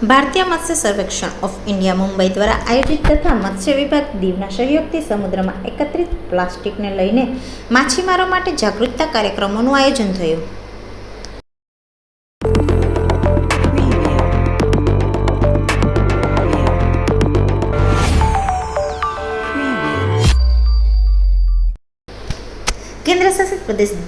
ભારતીય મત્સ્ય સર્વેક્ષણ ઓફ ઇન્ડિયા મુંબઈ દ્વારા આયોજિત તથા મત્સ્ય વિભાગ દીવના સહયોગથી સમુદ્રમાં એકત્રિત પ્લાસ્ટિકને લઈને માછીમારો માટે જાગૃતતા કાર્યક્રમોનું આયોજન થયું.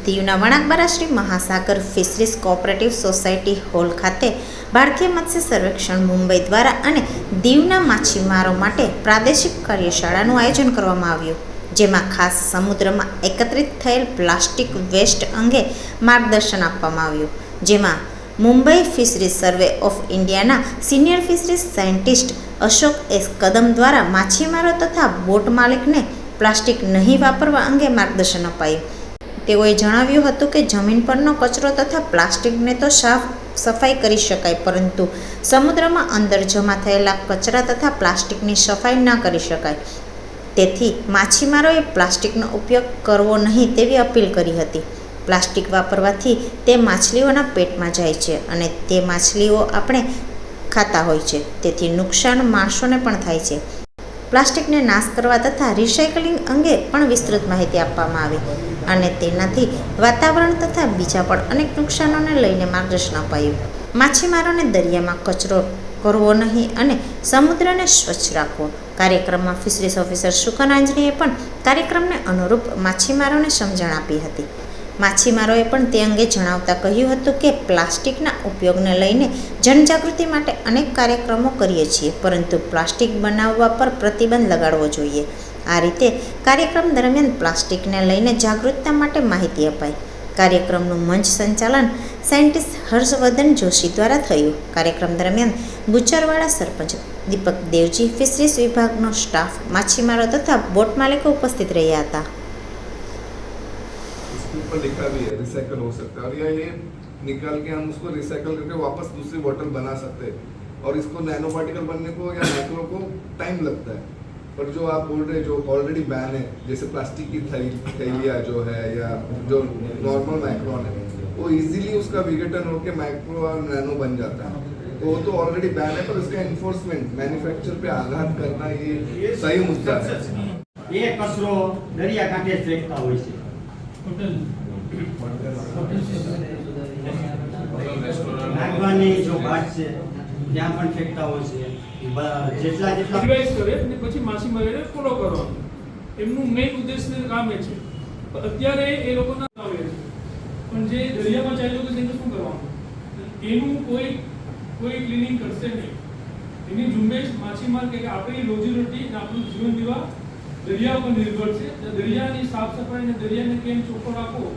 દીવના વણાકબારા શ્રી મહાસાગર ફિશરીઝ કોઓપરેટિવ સોસાયટી હોલ ખાતે ભારતીય મત્સ્ય સર્વેક્ષણ મુંબઈ દ્વારા અને દીવના માછીમારો માટે પ્રાદેશિક કાર્યશાળાનું આયોજન કરવામાં આવ્યું, જેમાં ખાસ સમુદ્રમાં એકત્રિત થયેલ પ્લાસ્ટિક વેસ્ટ અંગે માર્ગદર્શન આપવામાં આવ્યું, જેમાં મુંબઈ ફિશરીઝ સર્વે ઓફ ઇન્ડિયાના senior fisheries scientist Ashok S Kadam દ્વારા માછીમારો તથા બોટ માલિકને પ્લાસ્ટિક નહીં વાપરવા અંગે માર્ગદર્શન અપાયું. તેઓએ જણાવ્યું હતું કે જમીન પરનો કચરો તથા પ્લાસ્ટિકને તો સાફ સફાઈ કરી શકાય, પરંતુ સમુદ્રમાં અંદર જમા થયેલા કચરા તથા પ્લાસ્ટિકની સફાઈ ન કરી શકાય. તેથી માછીમારોએ પ્લાસ્ટિકનો ઉપયોગ કરવો નહીં તેવી અપીલ કરી હતી. પ્લાસ્ટિક વાપરવાથી તે માછલીઓના પેટમાં જાય છે અને તે માછલીઓ આપણે ખાતા હોય છે. તેથી નુકસાન માણસોને પણ થાય છે. પ્લાસ્ટિકને નાશ કરવા તથા રિસાયકલિંગ અંગે પણ વિસ્તૃત માહિતી આપવામાં આવી અને તેનાથી વાતાવરણ તથા બીજા પણ અનેક નુકસાનોને લઈને માર્ગદર્શન અપાયું. માછીમારોને દરિયામાં કચરો કરવો નહીં અને સમુદ્રને સ્વચ્છ રાખવો. કાર્યક્રમમાં ફિશરીઝ ઓફિસર સુકન આંજણીએ પણ કાર્યક્રમને અનુરૂપ માછીમારોને સમજણ આપી હતી. માછીમારોએ પણ તે અંગે જણાવતા કહ્યું હતું કે પ્લાસ્ટિકના ઉપયોગને લઈને જનજાગૃતિ માટે અનેક કાર્યક્રમો કરીએ છીએ, પરંતુ પ્લાસ્ટિક બનાવવા પર પ્રતિબંધ લગાડવો જોઈએ. આ રીતે કાર્યક્રમ દરમિયાન પ્લાસ્ટિકને લઈને જાગૃતતા માટે માહિતી અપાઈ. કાર્યક્રમનું મંચ સંચાલન સાયન્ટિસ્ટ હર્ષવર્ધન જોશી દ્વારા થયું. કાર્યક્રમ દરમિયાન ગુચરવાળા સરપંચ દીપક દેવજી, ફિશરીઝ વિભાગનો સ્ટાફ, માછીમારો તથા બોટ માલિકો ઉપસ્થિત રહ્યા હતા. ऊपर लिखा भी है रिसाइकल हो सकता है और या ये निकाल के हम उसको रिसाइकल करके वापस दूसरी बॉटल बना सकते हैं और इसको नैनो पार्टिकल बनने को या माइक्रो को टाइम लगता है पर जो आप बोल रहे हैं जो ऑलरेडी बैन है जैसे प्लास्टिक की थैली थैलियाँ जो है या जो नॉर्मल माइक्रोन है वो इजीली उसका विघटन होकर माइक्रो और नैनो बन जाता है तो वो तो ऑलरेडी बैन है पर उसका इन्फोर्समेंट मैन्युफैक्चर पे आघात करना ये सही मुद्दा है એ કચરો દરિયા કાંઠે જ ફેંકતા હોય છે નાગવાની જો ઘાટ છે, ત્યાં પણ ફેંકતા હોય છે. જેટલા જેટલા રિવાઇઝ કરે અને પછી માછીમારોને ફોલો કરવાનો. એમનું મેઇન ઉદ્દેશ ને કામ એ છે. અત્યારે એ લોકોના આવે છે. પણ જે દરિયામાં ચાલ્યો છે એને શું કરવાનું? એનું કોઈ કોઈ ક્લિનિંગ કરશે નહીં. એની ઝુંબેશ માછીમાર કે આપણી રોજીરોટી આપણું જીવન જીવવા દરિયા પર નિર્ભર છે. દરિયાની સાફ સફાઈ અને દરિયાને કેમ ચોખ્ખો રાખવો?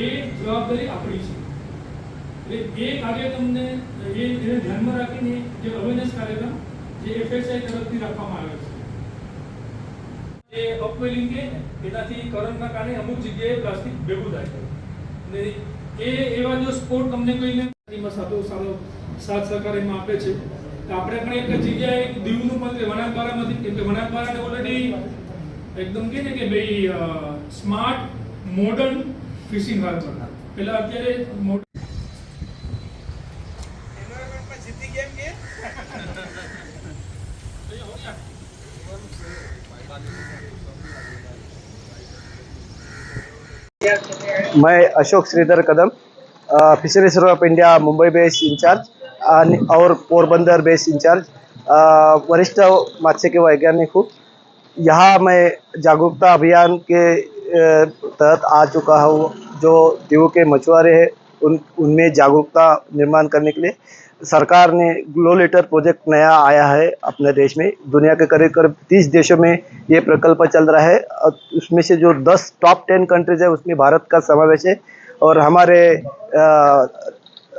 એ જવાબદારી આપણી છે. એટલે એ કાર્યક્રમને એને ધ્યાનમાં રાખીને જે અવેરનેસ કાર્યક્રમ, જે એફએસઆઈ તરફથી રાખવામાં આવ્યો છે. જે અપવેલિંગ એનાથી કરંટના કારણે અમુક જગ્યાએ પ્લાસ્ટિક ભેગું થાય છે. અને એ એવા જો સ્પોર્ટ તમને કોઈને એમાં સારો સાથ સહકાર એમાં આપે છે, તો આપણે પણ એક જગ્યાએ દીવનું પણ વણાકબારામાંથી, કેમ કે વણાકબારાને ઓલરેડી એકદમ કે ને કે ભાઈ સ્માર્ટ મોડર્ન ફિશિંગ હાર્બર પેલા અત્યારે મોડ मैं Ashok Shridhar Kadam fishery survey of India Mumbai base incharge अन- और पोरबंदर बेस इंचार्ज अ, वरिष्ठ मत्स्य के वैज्ञानिक हूँ यहाँ मैं जागरूकता अभियान के अ, तहत आ चुका हूँ जो दीव के मछुआरे हैं उन उनमें जागरूकता निर्माण करने के लिए सरकार ने ग्लो लेटर प्रोजेक्ट नया आया है अपने देश में। दुनिया के करीब करीब तीस देशों में ये प्रकल्प चल रहा है और उसमें से जो दस टॉप टेन कंट्रीज़ है उसमें भारत का समावेश है और हमारे अ,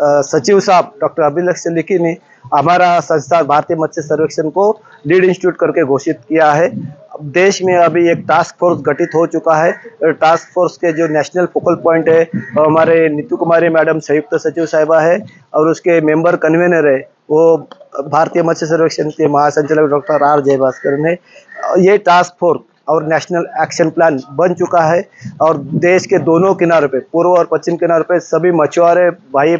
अ, सचिव साहब डॉक्टर अभिलक लिखी ने हमारा संस्था भारतीय मत्स्य सर्वेक्षण को लीड इंस्टीट्यूट करके घोषित किया है। देश में अभी एक टास्क फोर्स गठित हो चुका है। टास्क फोर्स के जो नेशनल फोकल पॉइंट है हमारे नीतू कुमारी मैडम संयुक्त सचिव साहिबा है और उसके मेंबर कन्वेनर है, वो भारतीय मत्स्य सर्वेक्षण के महासंचालक डॉक्टर आर जयभास्कर ने। ये टास्क फोर्स और नेशनल एक्शन प्लान बन चुका है और देश के दोनों किनारों पे, पूर्व और पश्चिम किनारों पे सभी मछुआरे, भाई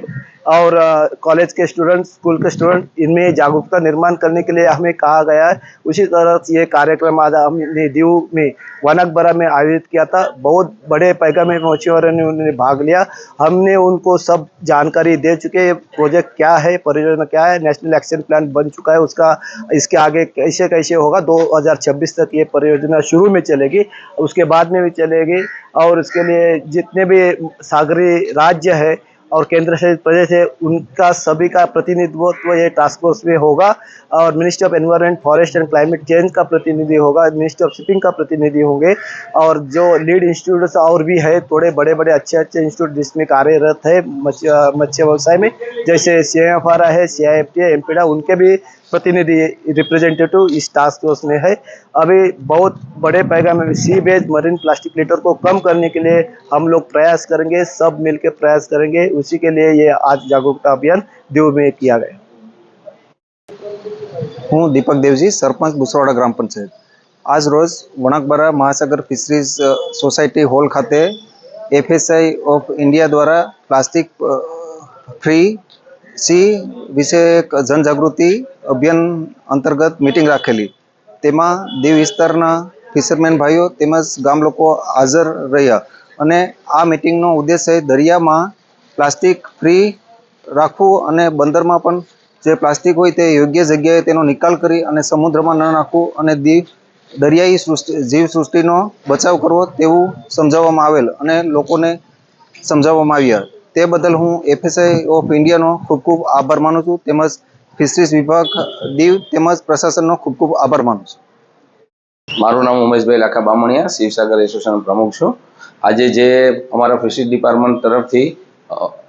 और कॉलेज के स्टूडेंट स्कूल के स्टूडेंट, इनमें जागरूकता निर्माण करने के लिए हमें कहा गया है। उसी तरह से ये कार्यक्रम आज हमने दीव में, वनकबरा में आयोजित किया था। बहुत बड़े पैगामे मछुआरों ने उन्होंने भाग लिया। हमने उनको सब जानकारी दे चुके हैं, प्रोजेक्ट क्या है, परियोजना क्या है, नेशनल एक्शन प्लान बन चुका है, उसका, इसके आगे कैसे कैसे होगा 2026 तक ये परियोजना शुरू में चलेगी, उसके बाद में भी चलेगी। और उसके लिए जितने भी सागरी राज्य है और केंद्र शासित प्रदेश है उनका सभी का प्रतिनिधित्व ये टास्क फोर्स में होगा और ministry of environment forest and climate change का प्रतिनिधि होगा मिनिस्ट्री ऑफ़ शिपिंग का प्रतिनिधि होंगे और जो लीड इंस्टीट्यूट और भी है, थोड़े बड़े बड़े अच्छे अच्छे इंस्टीट्यूट जिसमें कार्यरत है मत्स्य व्यवसाय में, जैसे सी एफ़ आर है सी आई एफ़ टी एमपीडा उनके भी प्रतिनिधि रिप्रेजेंटेटिव इस टास्क फोर्स में है अभी बहुत बड़े पैगामे में sea based marine plastic litter को कम करने के लिए हम लोग प्रयास करेंगे सब मिलकर प्रयास करेंगे उसी के लिए ये आज जागरूकता अभियान दीव में किया गया હું દીપક દેવજી સરપંચ બુસવાડા ગ્રામ પંચાયત આજ રોજ Vanakbara Mahasagar fisheries uh, society hall ખાતે એફએસઆઈ ઓફ ઇન્ડિયા દ્વારા પ્લાસ્ટિક અ, ફ્રી સી વિશે એક જનજાગૃતિ અભિયાન અંતર્ગત મિટિંગ રાખેલી. તેમાં દીવ વિસ્તારના ફિશરમેન ભાઈઓ તેમજ ગામ લોકો હાજર રહ્યા અને આ મિટિંગનો ઉદ્દેશ્ય દરિયામાં પ્લાસ્ટિક ફ્રી રાખવું અને બંદરમાં પણ જે પ્લાસ્ટિક હોય તે યોગ્ય જગ્યાએ તેનો નિકાલ કરી અને સમુદ્રમાં ન નાખવું અને દીવ, દરિયાઈ સૃષ્ટિ, જીવ સૃષ્ટિનો બચાવ કરવો તેવું સમજાવવામાં આવેલ અને લોકોને સમજાવવામાં આવ્યા. તે બદલ હું એફએસઆઈ ઓફ ઇન્ડિયાનો ખૂબ ખૂબ આભાર માનું છું. તેમજ ફિશરીઝ વિભાગ દીવ તેમજ પ્રશાસનનો ખૂબ ખૂબ આભાર માનું છું. મારું નામ ઉમેશભાઈ લાખા બામણિયા, શિવસાગર એસોસિએશન પ્રમુખ છું. આજે જે અમારા ફિશરીઝ ડિપાર્ટમેન્ટ તરફથી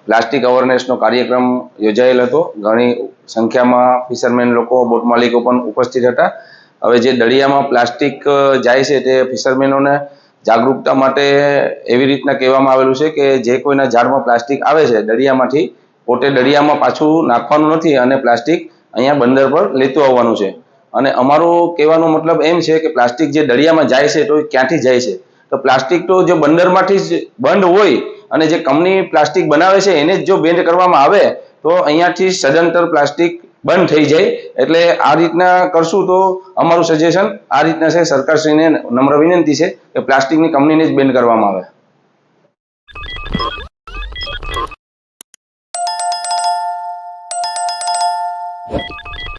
પ્લાસ્ટિક અવેરનેસનો કાર્યક્રમ યોજાયેલ હતો. ઘણી સંખ્યામાં ફિશરમેન લોકો, બોટ માલિકો પણ ઉપસ્થિત હતા. હવે જે દરિયામાં પ્લાસ્ટિક જાય છે તે ફિશરમેનોને જાગૃતતા માટે એવી રીતના કહેવામાં આવેલું છે કે જે કોઈના ઝાડમાં પ્લાસ્ટિક આવે છે દરિયામાંથી, પોતે દરિયામાં પાછું નાખવાનું નથી અને પ્લાસ્ટિક અહીંયા બંદર પર લેતું આવવાનું છે. અને અમારું કહેવાનો મતલબ એમ છે કે પ્લાસ્ટિક જે દરિયામાં જાય છે તો એ ક્યાંથી જાય છે? તો પ્લાસ્ટિક તો જો બંદરમાંથી જ બંધ હોય અને જે કંપની પ્લાસ્ટિક બનાવે છે એને જ જો બેન્ડ કરવામાં આવે તો અહીંયાથી સદંતર પ્લાસ્ટિક બંધ થઈ જાય. એટલે આ રીતના કરશું તો અમારું સજેશન આ રીતના છે. સરકારશ્રીને નમ્ર વિનંતી છે કે પ્લાસ્ટિકની કંપનીને જ બેન કરવામાં આવે.